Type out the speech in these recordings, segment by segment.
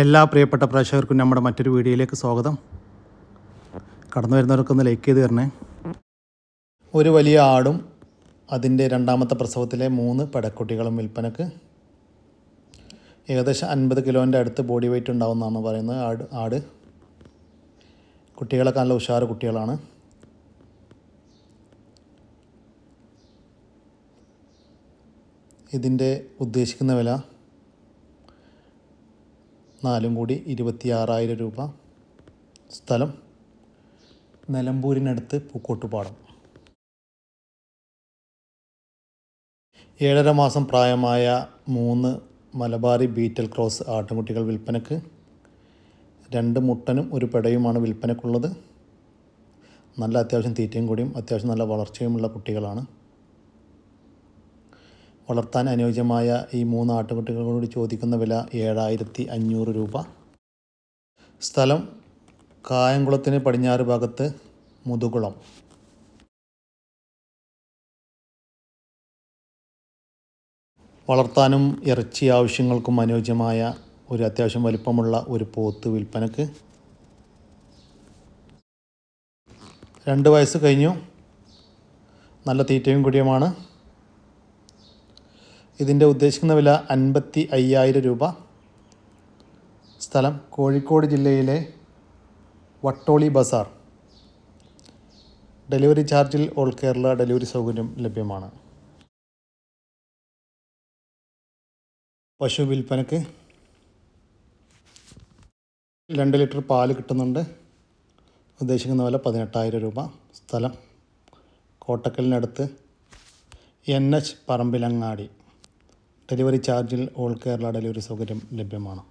എല്ലാ പ്രിയപ്പെട്ട പ്രേക്ഷകർക്കും നമ്മുടെ മറ്റൊരു വീഡിയോയിലേക്ക് സ്വാഗതം. കടന്നു വരുന്നവർക്കൊന്ന് ലൈക്ക് ചെയ്ത് തരണേ. ഒരു വലിയ ആടും അതിന്റെ രണ്ടാമത്തെ പ്രസവത്തിലെ മൂന്ന് പടക്കുട്ടികളും വിൽപ്പനക്ക് ഏകദേശം അൻപത് കിലോന്റെ അടുത്ത് ബോഡി വെയിറ്റ് ഉണ്ടാവുമെന്നാണ് പറയുന്നത് ആട് ആട്. കുട്ടികളൊക്കെ നല്ല ഉഷാറ് കുട്ടികളാണ്. ഇതിന്റെ ഉദ്ദേശിക്കുന്ന വില നാലും കൂടി ഇരുപത്തിയാറായിരം രൂപ സ്ഥലം നിലമ്പൂരിനടുത്ത് പൂക്കോട്ടുപാടം. ഏഴര മാസം പ്രായമായ മൂന്ന് മലബാറി ബീറ്റൽ ക്രോസ് ആട്ടുംകുട്ടികൾ വിൽപ്പനക്ക് രണ്ട് മുട്ടനും ഒരു പെടയുമാണ് വിൽപ്പനക്കുള്ളത്. നല്ല അത്യാവശ്യം തീറ്റയും കൂടിയും അത്യാവശ്യം നല്ല വളർച്ചയുമുള്ള കുട്ടികളാണ്. വളർത്താൻ അനുയോജ്യമായ ഈ മൂന്ന് ആട്ടുകുട്ടികളോട് ചോദിക്കുന്ന വില ഏഴായിരത്തി അഞ്ഞൂറ് രൂപ. സ്ഥലം കായംകുളത്തിന് പടിഞ്ഞാറ് ഭാഗത്ത് മുതുകുളം. വളർത്താനും ഇറച്ചി ആവശ്യങ്ങൾക്കും അനുയോജ്യമായ ഒരു അത്യാവശ്യം വലിപ്പമുള്ള ഒരു പോത്ത് വിൽപ്പനക്ക്. രണ്ട് വയസ്സ് കഴിഞ്ഞു. നല്ല തീറ്റയും കുടിയുമാണ്. ഇതിന്റെ ഉദ്ദേശിക്കുന്ന വില അൻപത്തി അയ്യായിരം രൂപ. സ്ഥലം കോഴിക്കോട് ജില്ലയിലെ വട്ടോളി ബസാർ. ഡെലിവറി ചാർജിൽ ഓൾ കേരള ഡെലിവറി സൗകര്യം ലഭ്യമാണ്. പശു വിൽപ്പനക്ക് രണ്ട് ലിറ്റർ പാൽ കിട്ടുന്നുണ്ട്. ഉദ്ദേശിക്കുന്ന വില പതിനെട്ടായിരം രൂപ. സ്ഥലം കോട്ടക്കലിനടുത്ത് എൻ എച്ച് പറമ്പിലങ്ങാടി. ഡെലിവറി ചാർജിൽ ഓൾ കേരള ഡെലിവറി സൗകര്യം ലഭ്യമാണ്.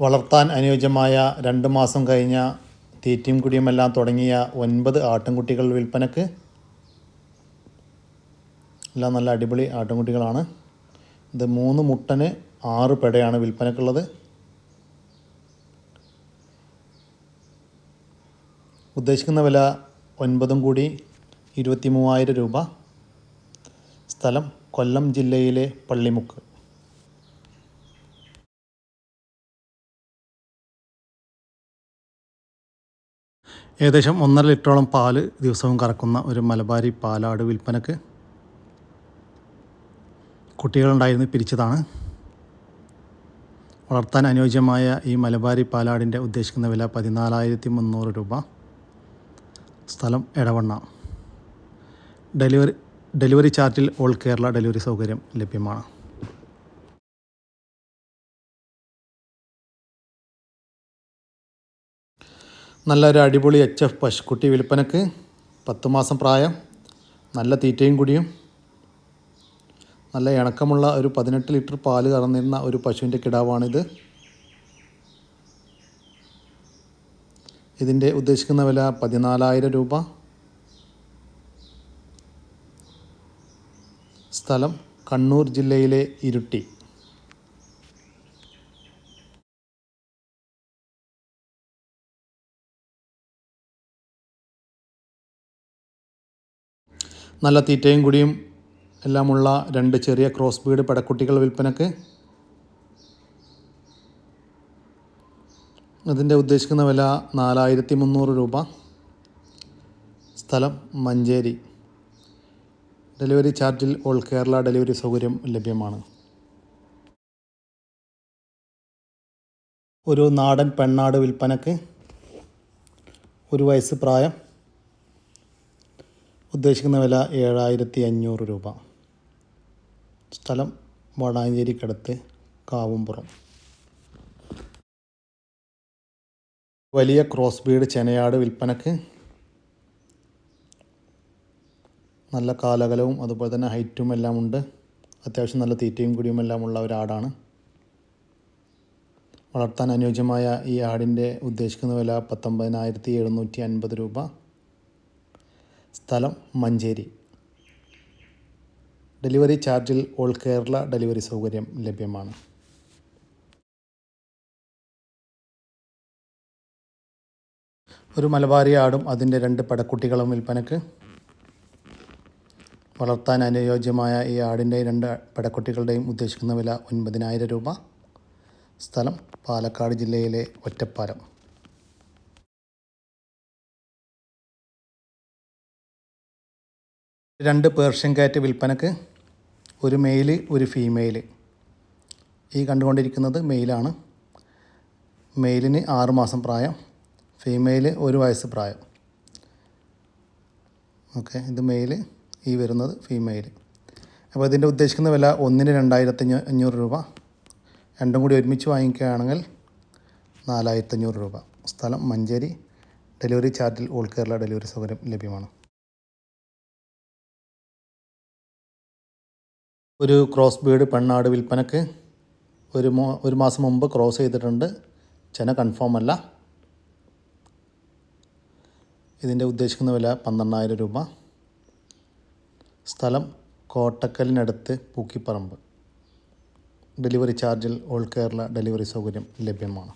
വളർത്താൻ അനുയോജ്യമായ രണ്ട് മാസം കഴിഞ്ഞ തീറ്റയും കുടിയുമെല്ലാം തുടങ്ങിയ ഒൻപത് ആട്ടിൻകുട്ടികൾ വിൽപ്പനക്ക് എല്ലാം നല്ല അടിപൊളി ആട്ടിൻകുട്ടികളാണ് ഇത് മൂന്ന് മുട്ടന് ആറ് പെടയാണ് വിൽപ്പനക്കുള്ളത്. ഉദ്ദേശിക്കുന്ന വില ഒൻപതും കൂടി ഇരുപത്തി മൂവായിരം രൂപ. സ്ഥലം കൊല്ലം ജില്ലയിലെ പള്ളിമുക്ക്. ഏകദേശം ഒന്നര ലിറ്ററോളം പാൽ ദിവസവും കറക്കുന്ന ഒരു മലബാരി പാലാട് വിൽപ്പനക്ക് കുട്ടികളുണ്ടായിരുന്നു പിരിച്ചതാണ്. വളർത്താൻ അനുയോജ്യമായ ഈ മലബാരി പാലാടിന്റെ ഉദ്ദേശിക്കുന്ന വില പതിനാലായിരത്തി മുന്നൂറ് രൂപ. സ്ഥലം എടവണ്ണ. ഡെലിവറി ഡെലിവറി ചാർട്ടിൽ ഓൾ കേരള ഡെലിവറി സൗകര്യം ലഭ്യമാണ്. നല്ലൊരു അടിപൊളി എച്ച് എഫ് പശുക്കുട്ടി വിൽപ്പനക്ക് പത്ത് മാസം പ്രായം നല്ല തീറ്റയും കുടിയും നല്ല ഇണക്കമുള്ള ഒരു പതിനെട്ട് ലിറ്റർ പാൽ കറന്നിരുന്ന ഒരു പശുവിന്റെ കിടാവാണിത്. ഇതിന്റെ ഉദ്ദേശിക്കുന്ന വില പതിനാലായിരം രൂപ. സ്ഥലം കണ്ണൂർ ജില്ലയിലെ ഇരുട്ടി. നല്ല തീറ്റയും കുടിയും എല്ലാമുള്ള രണ്ട് ചെറിയ ക്രോസ് ബീഡ് പടക്കുട്ടികൾ വിൽപ്പനക്ക് അതിന്റെ ഉദ്ദേശിക്കുന്ന വില നാലായിരത്തി മുന്നൂറ് രൂപ. സ്ഥലം മഞ്ചേരി. ഡെലിവറി ചാർജിൽ ഓൾ കേരള ഡെലിവറി സൗകര്യം ലഭ്യമാണ്. ഒരു നാടൻ പെണ്ണാട് വിൽപ്പനക്ക് ഒരു വയസ്സ് പ്രായം. ഉദ്ദേശിക്കുന്ന വില ഏഴായിരത്തി അഞ്ഞൂറ് രൂപ. സ്ഥലം വടാഞ്ചേരിക്കടുത്ത് കാവുംപുറം. വലിയ ക്രോസ് ബീഡ് ചെനയാട് വിൽപ്പനക്ക് നല്ല കാലകലവും അതുപോലെ തന്നെ ഹൈറ്റും എല്ലാം ഉണ്ട്. അത്യാവശ്യം നല്ല തീറ്റയും കുടിയും എല്ലാം ഉള്ള ഒരു ആടാണ്. വളർത്താൻ അനുയോജ്യമായ ഈ ആടിന്റെ ഉദ്ദേശിക്കുന്ന വില പത്തൊമ്പതിനായിരത്തി എഴുന്നൂറ്റി അൻപത് രൂപ. സ്ഥലം മഞ്ചേരി. ഡെലിവറി ചാർജിൽ ഓൾ കേരള ഡെലിവറി സൗകര്യം ലഭ്യമാണ്. ഒരു മലബാരി ആടും അതിന്റെ രണ്ട് പടക്കുട്ടികളും വിൽപ്പനക്ക് വളർത്താൻ അനുയോജ്യമായ ഈ ആടിന്റെ രണ്ട് പടക്കുട്ടികളുടെയും ഉദ്ദേശിക്കുന്ന വില ഒൻപതിനായിരം രൂപ. സ്ഥലം പാലക്കാട് ജില്ലയിലെ ഒറ്റപ്പാലം. രണ്ട് പേർഷ്യൻ കാറ്റ് വിൽപ്പനക്ക് ഒരു മെയിൽ ഒരു ഫീമെയിൽ. ഈ കണ്ടുകൊണ്ടിരിക്കുന്നത് മെയിലാണ്. മെയിലിന് ആറുമാസം പ്രായം. ഫീമെയിൽ ഒരു വയസ്സ് പ്രായം. ഓക്കെ ഇത് മെയിൽ ഈ വരുന്നത് ഫീമെയിൽ അപ്പോൾ ഇതിന്റെ ഉദ്ദേശിക്കുന്ന വില ഒന്നിന് രണ്ടായിരത്തി അഞ്ഞൂറ് രൂപ. രണ്ടും കൂടി ഒരുമിച്ച് വാങ്ങിക്കുകയാണെങ്കിൽ നാലായിരത്തി അഞ്ഞൂറ് രൂപ. സ്ഥലം മഞ്ചേരി. ഡെലിവറി ചാർജിൽ ഓൾ കേരള ഡെലിവറി സൗകര്യം ലഭ്യമാണ്. ഒരു ക്രോസ് ബീഡ് പെണ്ണാട് വിൽപ്പനക്ക് ഒരു ഒരു മാസം മുമ്പ് ക്രോസ് ചെയ്തിട്ടുണ്ട്. ചെന കൺഫേം അല്ല. ഇതിന്റെ ഉദ്ദേശിക്കുന്ന വില പന്ത്രണ്ടായിരം രൂപ. സ്ഥലം കോട്ടക്കലിനടുത്ത് പൂക്കിപ്പറമ്പ്. ഡെലിവറി ചാർജിൽ ഓൾ കേരള ഡെലിവറി സൗകര്യം ലഭ്യമാണ്.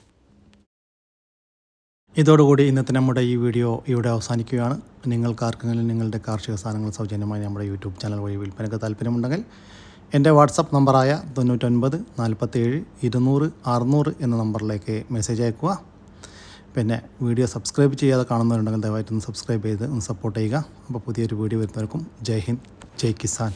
ഇതോടുകൂടി ഇന്നത്തെ നമ്മുടെ ഈ വീഡിയോ ഇവിടെ അവസാനിക്കുകയാണ്. നിങ്ങൾക്ക് ആർക്കെങ്കിലും നിങ്ങളുടെ കാർഷിക സാധനങ്ങൾ സൗജന്യമായി നമ്മുടെ യൂട്യൂബ് ചാനൽ വഴി വിൽപ്പനയ്ക്ക് താല്പര്യമുണ്ടെങ്കിൽ എന്റെ വാട്സപ്പ് നമ്പറായ തൊണ്ണൂറ്റൊൻപത് നാൽപ്പത്തേഴ് ഇരുന്നൂറ് അറുന്നൂറ് എന്ന നമ്പറിലേക്ക് മെസ്സേജ് അയക്കുക പിന്നെ വീഡിയോ സബ്സ്ക്രൈബ് ചെയ്യാതെ കാണുന്നവരുണ്ടെങ്കിൽ ദയവായിട്ടൊന്ന് സബ്സ്ക്രൈബ് ചെയ്ത് ഒന്ന് സപ്പോർട്ട് ചെയ്യുക. അപ്പോൾ പുതിയൊരു വീഡിയോ വരുന്നവർക്കും ജയ് ഹിന്ദ് ജയ് കിസാൻ.